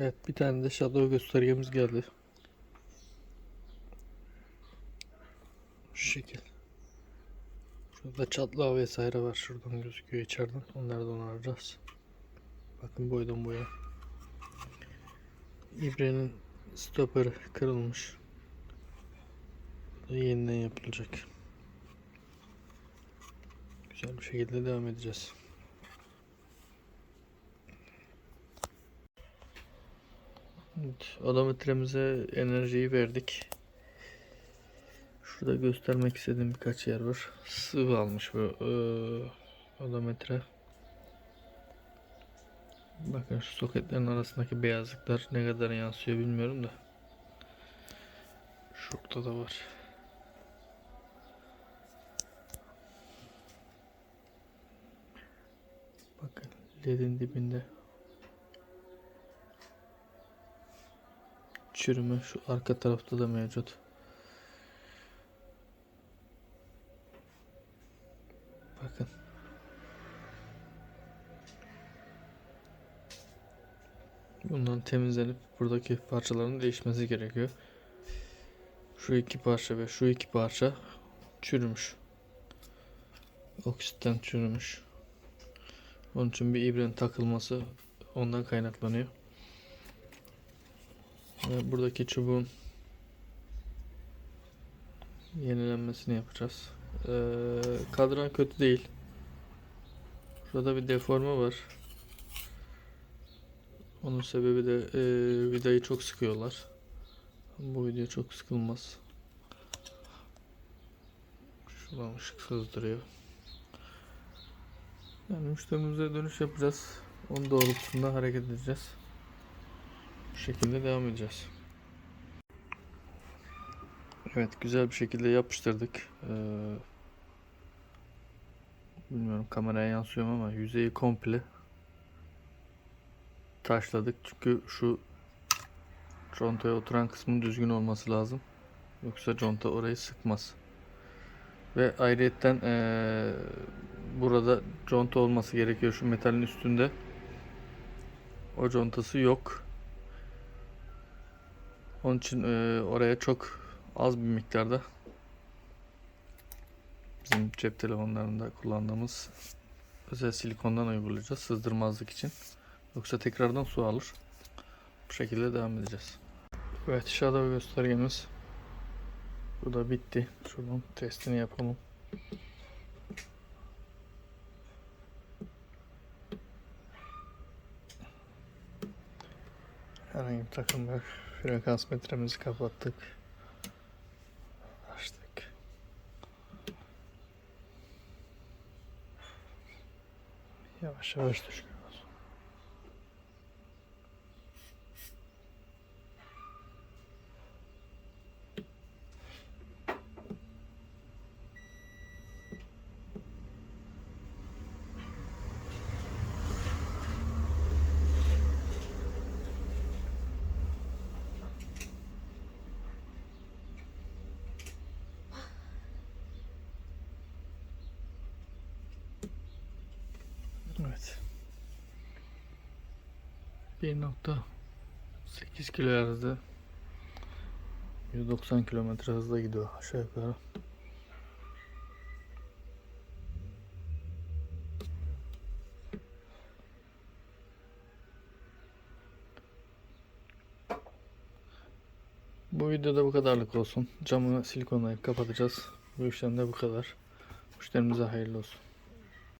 Evet bir tane de shadow göstergemiz geldi. Şu şekil. Şurada çatlağı vesaire var. Şuradan gözüküyor içeriden. Onları da onaracağız. Bakın boydan boya. İbrenin stoperi kırılmış. Bu Yeniden yapılacak. Güzel bir şekilde devam edeceğiz. Evet, odometremize enerjiyi verdik. Şurada göstermek istediğim birkaç yer var. Sıvı almış bu eee, odometre. Bakın şu soketlerin arasındaki beyazlıklar ne kadar yansıyor bilmiyorum da. Şurada da var. Bakın ledin dibinde çürüme şu arka tarafta da mevcut. Bakın. Bunların temizlenip buradaki parçaların değişmesi gerekiyor. Şu iki parça ve şu iki parça çürümüş. Oksitten çürümüş. Onun için bir ibrenin takılması ondan kaynaklanıyor. Ve buradaki çubuğun yenilenmesini yapacağız. Ee, kadran kötü değil. Şurada bir deforme var. Onun sebebi de e, vidayı çok sıkıyorlar. Bu video çok sıkılmaz. Şuradan ışık sızdırıyor. Yani müşterimize dönüş yapacağız. Onun doğrultusunda hareket edeceğiz. Bu şekilde devam edeceğiz. Evet güzel bir şekilde yapıştırdık. Ee, bilmiyorum kameraya yansıyor mu ama yüzeyi komple taşladık. Çünkü şu contaya oturan kısmın düzgün olması lazım. Yoksa conta orayı sıkmaz. Ve ayrıyetten ee, burada conta olması gerekiyor şu metalin üstünde. O contası yok. Onun için ee, oraya çok az bir miktarda bizim cep telefonlarında kullandığımız özel silikondan uygulayacağız sızdırmazlık için. Yoksa tekrardan su alır. Bu şekilde devam edeceğiz. Evet shadow göstergemiz bu da bitti. Şuradan testini yapalım. Herhangi bir takım yok. Frekans metremizi kapattık. Açtık. Yavaş yavaş düşüyoruz. Evet. 1.8 kilohertz'de 190 kilometre hızla gidiyor aşağı yukarı. Bu videoda bu kadarlık olsun. Camı silikonlayıp kapatacağız. Bu işlem de bu kadar. Müşterimize hayırlı olsun.